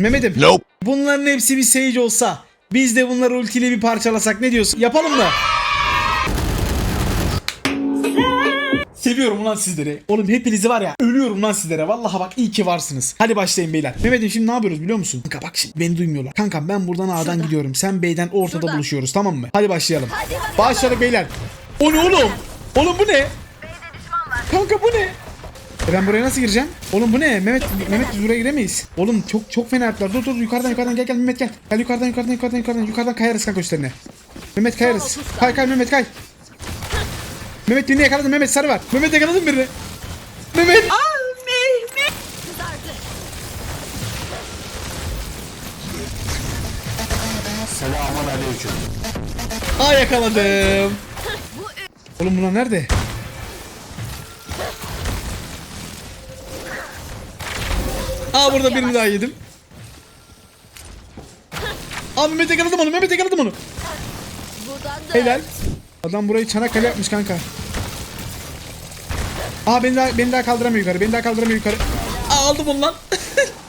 Mehmet'im. Nope. Bunların hepsi bir sage olsa. Biz de bunları ultiyle bir parçalasak ne diyorsun? Yapalım mı? Seviyorum lan sizleri. Oğlum hepinizi var ya ölüyorum lan sizlere. Vallahi bak iyi ki varsınız. Hadi başlayın beyler. Mehmet'im şimdi ne yapıyoruz biliyor musun? Kanka bak şimdi beni duymuyorlar. Kanka ben buradan A'dan gidiyorum. Sen B'den ortada Şurada. buluşuyoruz tamam mı? Hadi başlayalım. Başladık beyler. O ne oğlum? Oğlum bu ne? Kanka bu ne? E ben buraya nasıl gireceğim? Oğlum bu ne? Mehmet Mehmet biz buraya giremeyiz. Oğlum çok çok fena yaptılar. Dur dur yukarıdan yukarıdan gel gel Mehmet gel. Gel yukarıdan yukarıdan yukarıdan yukarıdan yukarıdan kayarız kanka üstlerine. Mehmet kayarız. Kay kay Mehmet kay. Mehmet birini yakaladım Mehmet sarı var. Mehmet yakaladım birini. Mehmet. Selamun aleyküm. Aa yakaladım. Oğlum bunlar nerede? Aa burada birini daha yedim. Aa Mehmet yakaladım onu Mehmet yakaladım onu. Helal. Adam burayı Çanakkale yapmış kanka. Aa beni daha, beni daha kaldıramıyor yukarı. Beni daha kaldıramıyor yukarı. Aa aldım onu lan.